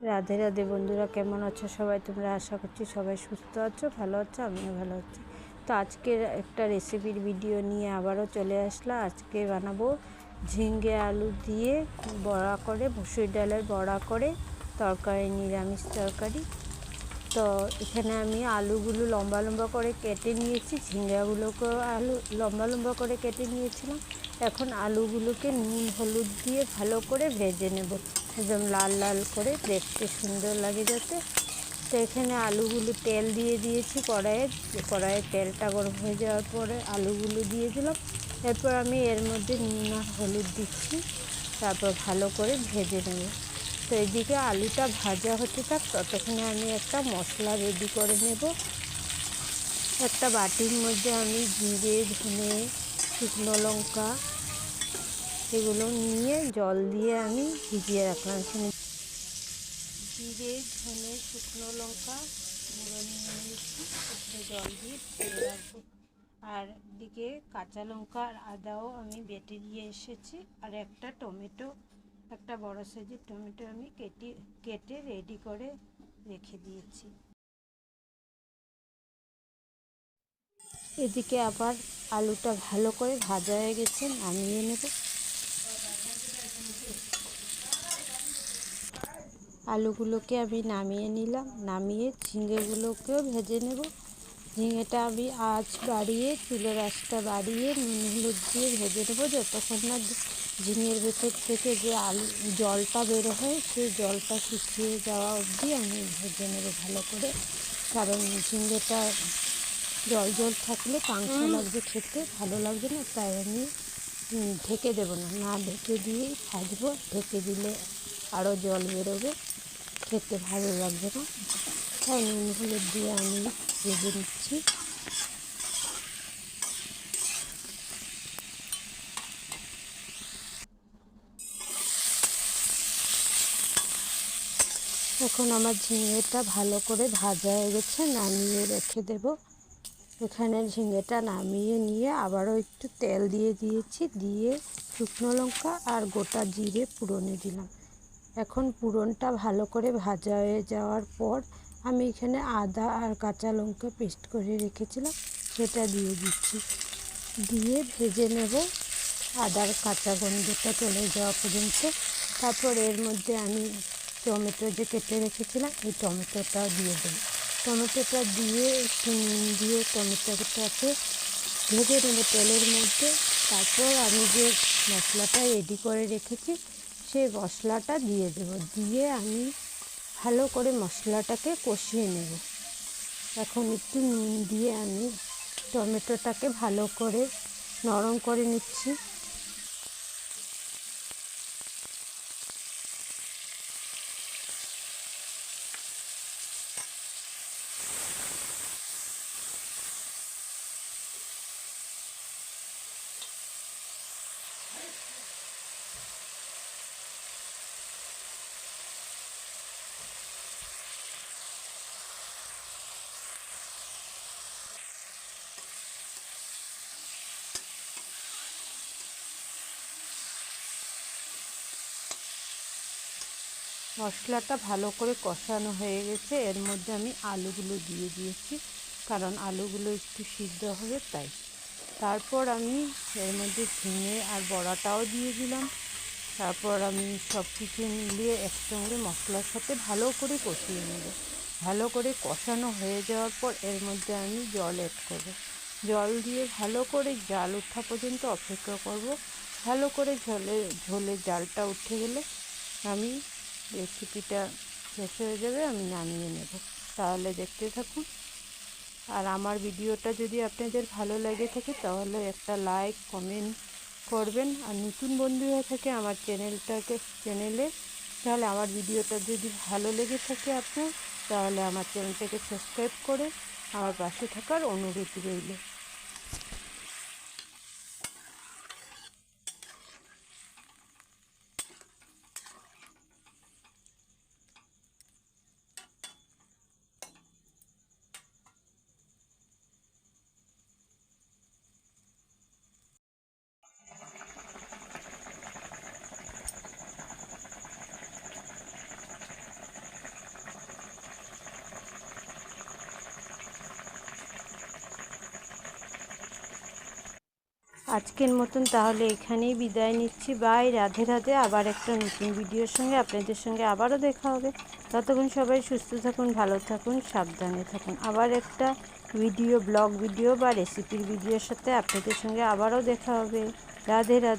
রাধে রাধে বন্ধুরা, কেমন আছো সবাই? তোমরা আশা করছি সবাই সুস্থ আছো, ভালো আছো, আমিও ভালো আছি। তো আজকের একটা রেসিপির ভিডিও নিয়ে আবারও চলে আসলাম আজকে বানাবো ঝিঙ্গে আলু দিয়ে বড়া করে, মুসুর ডালের বড়া করে, তরকারি, নিরামিষ তরকারি। তো এখানে আমি আলুগুলো লম্বা লম্বা করে কেটে নিয়েছি, ঝিঙ্গাগুলোকেও আলু লম্বা লম্বা করে কেটে নিয়েছিলাম। এখন আলুগুলোকে নুন, হলুদ দিয়ে ভালো করে ভেজে নেব। একদম লাল লাল করে দেখতে সুন্দর লাগে যাতে। তো এখানে আলুগুলো তেল দিয়ে দিয়েছি কড়াইয়ে। কড়াইয়ে তেলটা গরম হয়ে যাওয়ার পরে আলুগুলো দিয়ে দিলাম। এরপর আমি এর মধ্যে নুন আর হলুদ দিচ্ছি। তারপর ভালো করে ভেজে নেব। তো এদিকে আলুটা ভাজা হতে থাক ততক্ষণে আমি একটা মশলা রেডি করে নেব। একটা বাটির মধ্যে আমি জিরে, ধনে, শুকনো লঙ্কা এগুলো নিয়ে জল দিয়ে আমি ভিজিয়ে রাখলাম। জিরে, ধনে, শুকনো লঙ্কা গুঁড়ো নিয়ে নিয়েছি জল দিয়ে ভিজিয়ে রাখব। আর দিকে কাঁচা লঙ্কা আর আদাও আমি বেটে দিয়ে এসেছি। আর একটা টমেটো একটা বড় সাইজের টমেটো আমি কেটে কেটে রেডি করে রেখে দিয়েছি। এদিকে আবার আলুটা ভালো করে ভাজা হয়ে গেছে, নামিয়ে নেব। আলুগুলোকে আমি নামিয়ে নিলাম, নামিয়ে ঝিঙেগুলোকেও ভেজে নেব। ঝিঙেটা আমি আঁচ বাড়িয়ে, চুলোর আঁচটা বাড়িয়ে, নুন হলুদ দিয়ে ভেজে নেব যতক্ষণ না ঝিঙের ভেতর থেকে যে আলু জলটা বেরো হয় সেই জলটা শুকিয়ে যাওয়া অবধি আমি ভেজে নেব ভালো করে। কারণ ঝিঙেটা জল জল থাকলে পাংশা লাগবে খেতে ভালো লাগবে না তাই আমি ঢেকে দেবো না। না ঢেকে দিয়েই ভাজবো ঢেকে দিলে আরও জল বেরোবে খেতে ভালো লাগবে না। তাই নুন হলুদ দিয়ে আমি ভেজে নিচ্ছি। এখন আমার ঝিঙেটা ভালো করে ভাজা হয়ে গেছে, নামিয়ে রেখে দেব। এখানে ঝিঙেটা নামিয়ে নিয়ে আবারও একটু তেল দিয়ে দিয়েছি, দিয়ে শুকনো লঙ্কা আর গোটা জিরে পুরনে দিলাম। এখন পুরনটা ভালো করে ভাজা হয়ে যাওয়ার পর আমি এখানে আদা আর কাঁচা লঙ্কা পেস্ট করে রেখেছিলাম, সেটা দিয়ে দিচ্ছি। দিয়ে ভেজে নেব আদার কাঁচা গন্ধটা চলে যাওয়া পর্যন্ত। তারপর এর মধ্যে আমি টমেটো যে কেটে রেখেছিলাম, এই টমেটোটা দিয়ে দেবো। টমেটোটা দিয়ে একটু নুন দিয়ে টমেটোটাকে ভেজে নেব তেলের মধ্যে। তারপর আমি যে মশলাটা রেডি করে রেখেছি, সেই মশলাটা দিয়ে দেবো। দিয়ে আমি ভালো করে মশলাটাকে কষিয়ে নেব। এখন একটু নুন দিয়ে আমি টমেটোটাকে ভালো করে নরম করে নিচ্ছি। মশলাটা ভালো করে কষানো হয়ে গেছে। এর মধ্যে আমি আলুগুলো দিয়ে দিয়েছি, কারণ আলুগুলো একটু সিদ্ধ হবে তাই। তারপর আমি এর মধ্যে ঝিঙে আর বড়াটাও দিয়ে দিলাম। তারপর আমি সব কিছু মিলিয়ে একসঙ্গে মশলার সাথে ভালো করে কষিয়ে নেব। ভালো করে কষানো হয়ে যাওয়ার পর এর মধ্যে আমি জল অ্যাড করব। জল দিয়ে ভালো করে জাল ওঠা পর্যন্ত অপেক্ষা করব। ভালো করে ঝোলে ঝোলে জালটা উঠে গেলে আমি রেসিপিটা শেষ হয়ে যাবে, আমি নামিয়ে নেব। তাহলে দেখতে থাকুন। আর আমার ভিডিওটা যদি আপনাদের ভালো লাগে থাকে, তাহলে একটা লাইক কমেন্ট করবেন। আর নতুন বন্ধু হয়ে থাকে আমার চ্যানেলটাকে, চ্যানেলে, তাহলে আমার ভিডিওটা যদি ভালো লেগে থাকে আপনার, তাহলে আমার চ্যানেলটাকে সাবস্ক্রাইব করে আমার পাশে থাকার অনুরোধ রইল। আজকের মতন তাহলে এখানেই বিদায় নিচ্ছি। বাই, রাধে রাধে। আবার একটা নতুন ভিডিওর সঙ্গে আপনাদের সঙ্গে আবারও দেখা হবে। ততক্ষণ সবাই সুস্থ থাকুন, ভালো থাকুন, সাবধানে থাকুন। আবার একটা ভিডিও, ব্লগ ভিডিও বা রেসিপির ভিডিওর সাথে আপনাদের সঙ্গে আবারও দেখা হবে। রাধে রাধে।